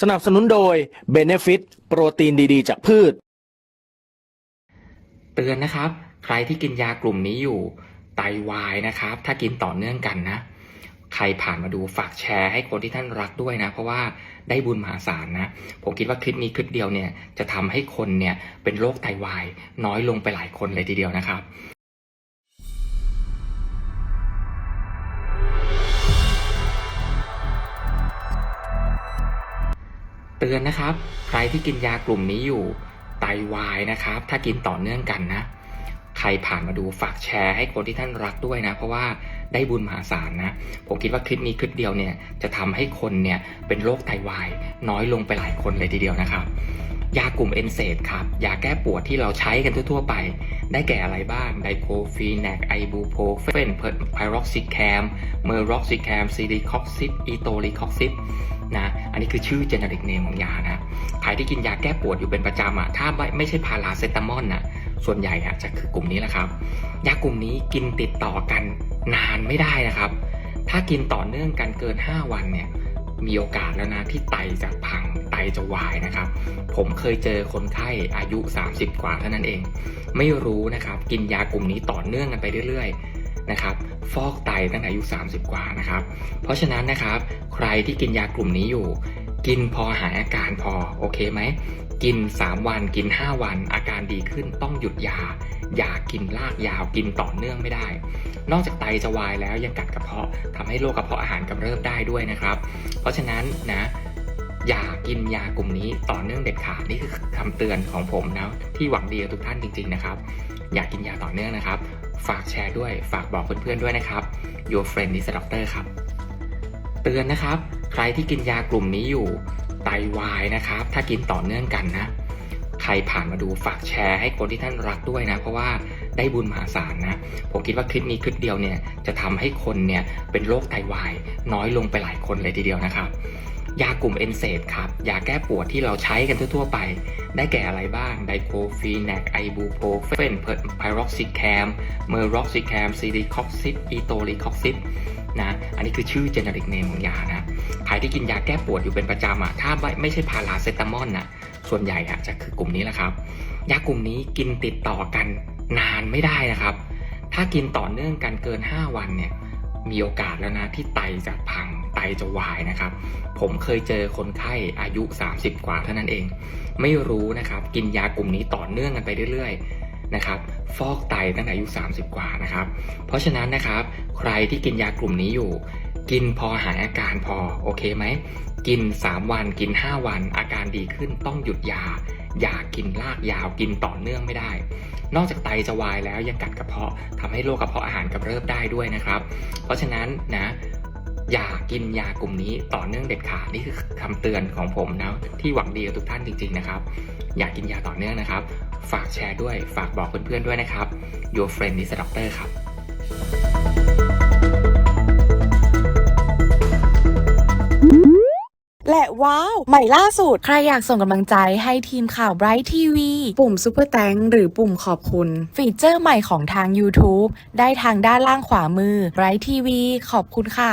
สนับสนุนโดย Benefit โปรตีนดีๆ จากพืช เตือนนะครับ ใครที่กินยากลุ่มนี้อยู่ไตวายนะครับ ถ้ากินต่อเนื่องกันนะ ใครผ่านมาดูฝากแชร์ให้คนที่ท่านรักด้วยนะ เพราะว่าได้บุญมหาศาลนะ ผมคิดว่าคลิปนี้คลิปเดียวเนี่ยจะทำให้คนเนี่ยเป็นโรคไตวาย น้อยลงไปหลายคนเลยทีเดียวนะครับ เตือนนะครับ ใครที่กินยากลุ่มนี้อยู่ไตวายนะครับ ถ้ากินต่อเนื่องกันนะ ใครผ่านมาดูฝากแชร์ให้คนที่ท่านรักด้วยนะ เพราะว่าได้บุญมหาศาลนะ ผมคิดว่าคลิปนี้คลิปเดียวเนี่ยจะทำให้คนเนี่ยเป็นโรคไตวาย น้อยลงไปหลายคนเลยทีเดียวนะครับ ยากลุ่มเอนเซดครับ ยาแก้ปวดที่เราใช้กันทั่ว ๆ ไป ได้แก่อะไรบ้างไดโคฟีแนกไอบูโพเฟนไพร็อกซิแคมเมอร์ร็อกซิแคมซีดีคอกซิปอีโตลีคอกซิป นะอันนี้คือชื่อ generic name ของยานะใครที่กินยาแก้ปวดอยู่เป็นประจำอะถ้าไม่ไม่ใช่พาราเซตามอลน่ะส่วนใหญ่อะจะคือกลุ่มนี้แหละครับ ยากลุ่มนี้กินติดต่อกันนานไม่ได้นะครับ ถ้ากินต่อเนื่องกันเกิน 5 วันเนี่ยมีโอกาสแล้วนะที่ไตจะพังไตจะวายนะครับ ผมเคยเจอคนไข้อายุ 30 กว่าเท่านั้นเอง ไม่รู้นะครับ กินยากลุ่มนี้ต่อเนื่องกันไปเรื่อยๆ นะครับฟอกไตตั้งแต่อายุ 30 กว่านะครับ เพราะฉะนั้นนะครับใครที่กินยากลุ่มนี้อยู่ กินพอหายอาการพอโอเคไหมกิน 3 วันกิน 5 วัน อาการดีขึ้นต้องหยุดยา อย่ากินลากยาวกินต่อเนื่องไม่ได้ นอกจากไตจะวายแล้วยังกัดกระเพาะทำให้โรคกระเพาะอาหารกำเริบได้ด้วยนะครับ เพราะฉะนั้นนะอย่ากินยากลุ่มนี้ต่อเนื่องเด็ดขาดนี่คือคำเตือนของผมนะที่หวังดีกับทุกท่านจริง ๆนะครับ อย่ากินยาต่อเนื่องนะครับ ฝากแชร์ด้วย ฝากบอกเพื่อนๆด้วยนะครับ Your friend is a doctor ครับ เตือนนะครับ ใครที่กินยากลุ่มนี้อยู่ไตวายนะครับ ถ้ากินต่อเนื่องกันนะ ใครผ่านมาดูฝากแชร์ให้คนที่ท่านรักด้วยนะ เพราะว่าได้บุญมหาศาลนะ ผมคิดว่าคลิปนี้คลิปเดียวเนี่ยจะทำให้คนเนี่ยเป็นโรคไตวาย น้อยลงไปหลายคนเลยทีเดียวนะครับ ยากลุ่มเอนเซดครับ ยาแก้ปวดที่เราใช้กันทั่วๆไป ได้แก่อะไรบ้าง ไดโคฟีแนกไอบูโพเฟนไพร็อกซิแคมเมอร์ร็อกซิแคมซีดีคอกซิปอีโตลีคอกซิปนะอันนี้คือชื่อ generic name ของยานะใครที่กินยาแก้ปวดอยู่เป็นประจำอะถ้าไม่ใช่พาราเซตามอลน่ะส่วนใหญ่อะจะคือกลุ่มนี้แหละครับ ยากลุ่มนี้กินติดต่อกันนานไม่ได้นะครับ ถ้ากินต่อเนื่องกันเกิน 5 วันเนี่ยมีโอกาสแล้วนะที่ไตจะพัง ไตจะวายนะครับ ผมเคยเจอคนไข้อายุ 30 กว่าเท่านั้นเอง ไม่รู้นะครับ กินยากลุ่มนี้ต่อเนื่องกันไปเรื่อยๆนะครับฟอกไตตั้งแต่อายุ 30 กว่านะครับ เพราะฉะนั้นนะครับ ใครที่กินยากลุ่มนี้อยู่ กินพอหายอาการพอโอเคไหมกิน 3 วันกิน 5 วัน อาการดีขึ้นต้องหยุดยา อย่ากินลากยาวกินต่อเนื่องไม่ได้ นอกจากไตจะวายแล้วยังกัดกระเพาะทำให้โรคกระเพาะอาหารกำเริบได้ด้วยนะครับ เพราะฉะนั้นนะ อย่ากินยากลุ่มนี้ต่อเนื่องเด็ดขาดนี่คือคำเตือนของผมนะที่หวังดีกับทุกท่านจริง ๆนะครับ อย่ากินยาต่อเนื่องนะครับ ฝากแชร์ด้วยฝากบอกเพื่อนๆด้วยนะครับ Your friend is a doctor ครับและว้าว ใหม่ล่าสุด ใครอยากส่งกำลังใจให้ทีมข่าว Bright TV ปุ่ม Super t h a n k หรือปุ่มขอบคุณ ฟีเจอร์ใหม่ของทาง YouTube ได้ทางด้านล่างขวามือ Bright TV ขอบคุณค่ะ